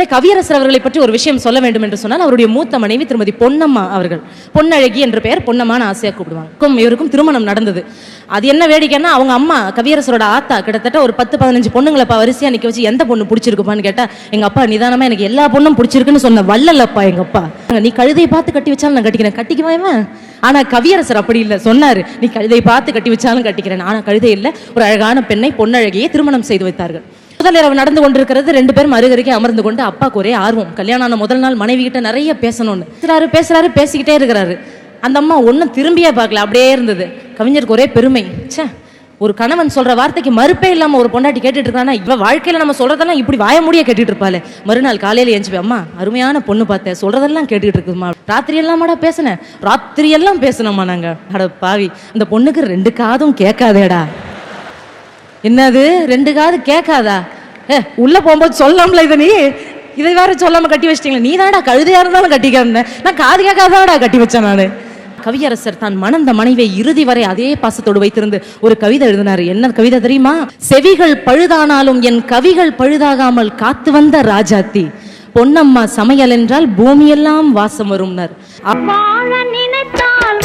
பெரியவர்களே கவியரசர் அவர்களை பற்றி ஒரு விஷயம் சொல்ல வேண்டும் என்று சொன்னால் அவருடைய மூத்த மனைவி திருமதி பொன்னம்மா அவர்கள். பொன்னழகி என்ற பெயர் பொன்னம்மான்னு ஆசையாக கூப்பிடுவாங்க. கும் இவருக்கும் திருமணம் நடந்தது. அது என்ன வேடிக்கைன்னா அவங்க அம்மா கவியரசரோட ஆத்தா கிட்டத்தட்ட ஒரு பத்து பதினஞ்சு பொண்ணுங்களை அப்பா வரிசையா நிக்க வச்சு எந்த பொண்ணு பிடிச்சிருக்குப்பான்னு கேட்டா எங்க அப்பா நிதானமாக எனக்கு எல்லா பொண்ணும் பிடிச்சிருக்குன்னு சொன்ன வல்லலப்பா எங்க அப்பா. நீ கழுதையை பார்த்து கட்டி வச்சாலும் நான் கட்டிக்கிறேன். கட்டிக்குவா இவன்? ஆனா கவியரசர் அப்படி இல்லை. சொன்னாரு நீ கழுதை பார்த்து கட்டி வச்சாலும் கட்டிக்கிறேன். ஆனா கழுதை இல்லை. ஒரு அழகான பெண்ணை பொன்னழகியை திருமணம் செய்து வைத்தார்கள். முதல் இரவு நடந்து கொண்டிருக்கிறது. ரெண்டு பேரும் அருகருகே அமர்ந்து கொண்டு அப்பா ஒரே ஆர்வம் கல்யாணம் ஆன முதல் நாள் மனைவி கிட்ட நிறைய பேசணும்னு. பேசுறாரு பேசுறாரு பேசிக்கிட்டே இருக்கிறாரு. அந்த அம்மா ஒன்றும் திரும்பியே பார்க்கல அப்படியே இருந்தது. கவிஞருக்கு ஒரே பெருமை சே ஒரு கணவன் சொல்ற வார்த்தைக்கு மறுப்பே இல்லாம ஒரு பொண்டாட்டி கேட்டுட்டு இருக்கானா? இவ வாழ்க்கையில நம்ம சொல்றதெல்லாம் இப்படி வாய முடிய கேட்டுட்டு இருப்பாளே. மறுநாள் காலையில எஞ்சி அம்மா அருமையான பொண்ணு பார்த்தேன் சொல்றதெல்லாம் கேட்டுட்டு இருக்குமா ராத்திரி எல்லாமாடா பேசினேன் ராத்திரி எல்லாம் பேசணுமா நாங்க. அட பாவி அந்த பொண்ணுக்கு ரெண்டு காதும் கேட்காதேடா. என்னது? ரெண்டு காது கேட்காதா? ஏ உள்ள போகும்போது சொல்லாமல இதை நீ? இதை வேற சொல்லாம கட்டி வச்சிட்டீங்களா. நீ தானடா கழுதையா இருந்தாலும் கட்டிக்கிறேன் நான் காது கேட்காதாடா கட்டி வச்சேன் நான். கவியரசர் தான் மணந்த மனைவியை இறுதி வரை அதே பாசத்தோடு வைத்திருந்து ஒரு கவிதை எழுதினார். என்ன கவிதை தெரியுமா? செவிகள் பழுதானாலும் என் கவிகள் பழுதாகாமல் காத்து வந்த ராஜாத்தி. பொன்னம்மா சமையல் என்றால் பூமியெல்லாம் வாசம் வரும்னர். வாழ நினைத்தால்